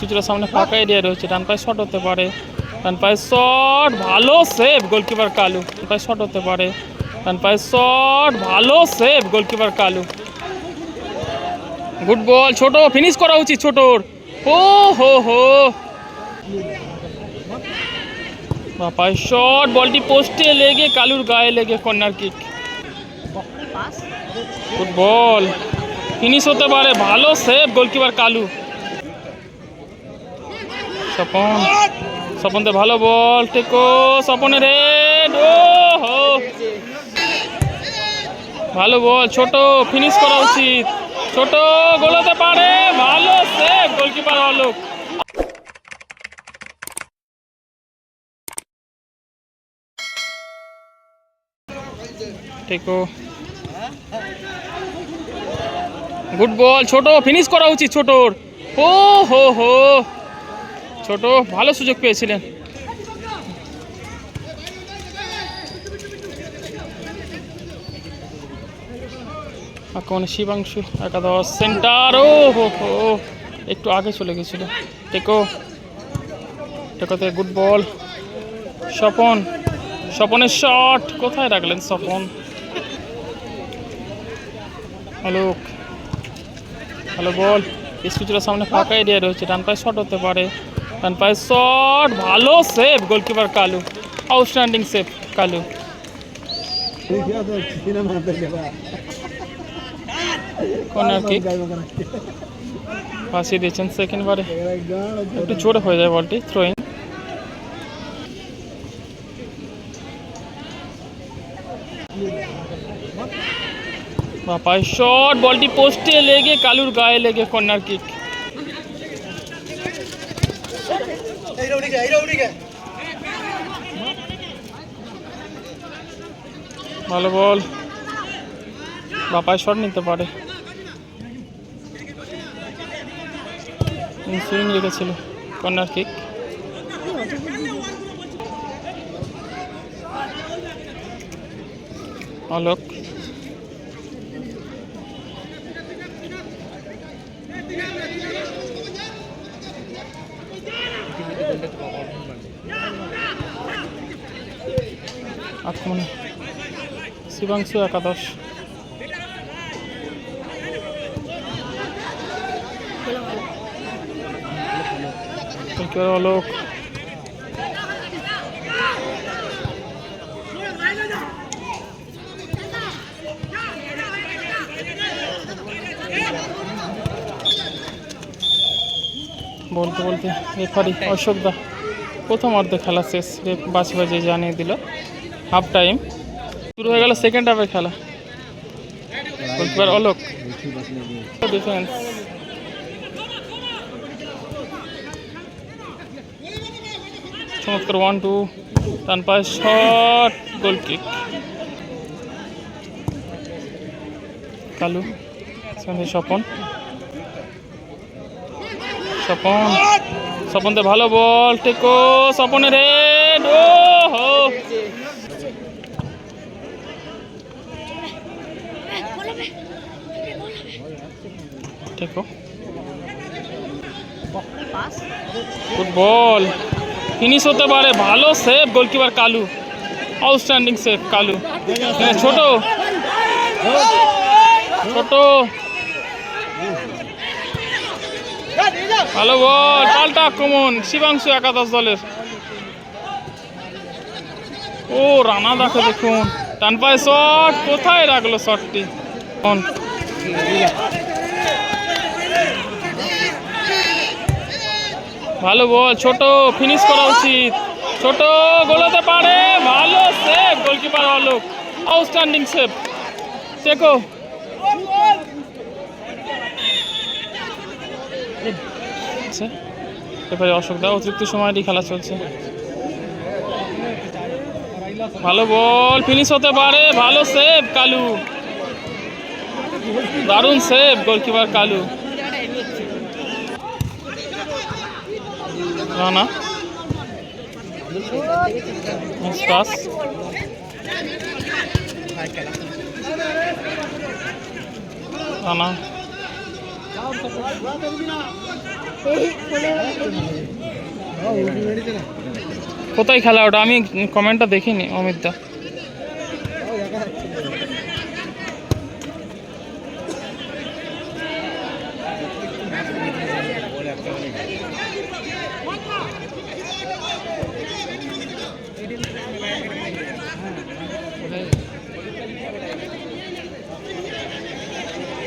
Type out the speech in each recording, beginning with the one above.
কিছুটা সামনে ফাঁকা এরিয়া রয়েছে। ডান পায়ে শট হতে পারে। ডান পায়ে শট ভালো সেভ গোলকিপার কালু। ডান পায়ে শট হতে পারে। ডান পায়ে শট ভালো save goalkeeper Kalu. Good ball ছোট ফিনিশ করা উচিত ছোটর। ও হো হো। বাপায় শট বলটি পোস্টে লেগে কালুর গায়ে লেগে corner kick good ball finish হতে পারে। ভালো সেভ গোলকিপার কালু। স্বপন। স্বপনতে ভালো বল টেকো স্বপনের হেড ও, হো। ভালো বল, ছোট ফিনিশ করা উচিত। ছোট, গোলাতে পারে, ভালো সেভ গোলকিপার অলোক টেকো গুড বল ছোট ফিনিশ করা উচিত ছোটর। ও, হো হো। ছোট, ভালো সুযোগ পেয়েছিলেন। শিবাংশু একাদশ সেন্টার, ও হো হো, একটু আগে চলে গেছিল। টেকো, টেকোতে গুড বল স্বপন, স্বপনের শট কোথায় রাখলেন স্বপন? আলোক ভালো বল কিছুটা সামনে ফাঁকা এরিয়া রয়েছে, ডান পায়ে শট হতে পারে। পায়ে শট, ভালো save goalkeeper Kalu outstanding save Kalu. Corner kick ফাঁসিয়ে দিয়েছেন সেকেন্ড বারে। একটু জোরে হয়ে যায় বলটি থ্রোয়িং বাপায় শট বলটি পোস্টে লেগে কালুর গায়ে লেগে কর্নার কিক ভালো বল। বাপায় শট নিতে পারে। সুইং রেখেছিল। কর্নার কিক অলোক আক্রমণে শিবাংশু একাদশ। অলোক বলতে বলতে রেফারি অশোক দা, প্রথম অর্ধে খেলা শেষ বাজি বাজি জানিয়ে দিল। Half time. শুরু হয়ে গেল সেকেন্ড হাফের খেলা। গোলকিপার অলোক। ডিফেন্স চমৎকার ওয়ান টু ডান পায়ে shot goal kick Kalu Swapan. Swapan, স্বপনতে ভালো বল টেকো স্বপনের হেড ও! হো টেকো গুড বল ফিনিশ হতে পারে ভালো save goalkeeper Kalu. Outstanding save Kalu. হ্যাঁ, ছোট। ছোট। ভালো বল পাল্টা আক্রমণ। শিবাংশু একাদশ দলের। ও, রানা দেখো দেখুন। টান পায়ে শট কোথায় রাখল শটটি ভালো বল, ছোট ফিনিশ করা উচিত। ছোট, গোলাতে পারে, ভালো save goalkeeper Alok. Outstanding save দেখো এবারে অশোক দা, অতিরিক্ত সময়টি খেলা চলছে। ভালো বল ফিনিশ হতে পারে। ভালো সেভ কালু। দারুণ save goalkeeper Kalu. Rana pass Rana কোথায় খেলা? ওটা আমি কমেন্টটা দেখিনি অমিত দা।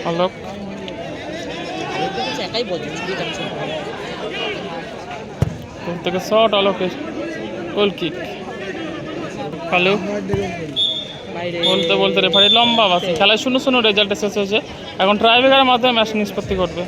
আলোক একাই বলছে দুইটা থেকে শট আলোকের গোল কিক হ্যালো বলতে বলতে রেফারি লম্বা বাসি। খেলায় শূন্য শূন্য রেজাল্ট শেষ হয়েছে। এখন ট্রাইবেকারের মাধ্যমে ম্যাচ নিষ্পত্তি করবে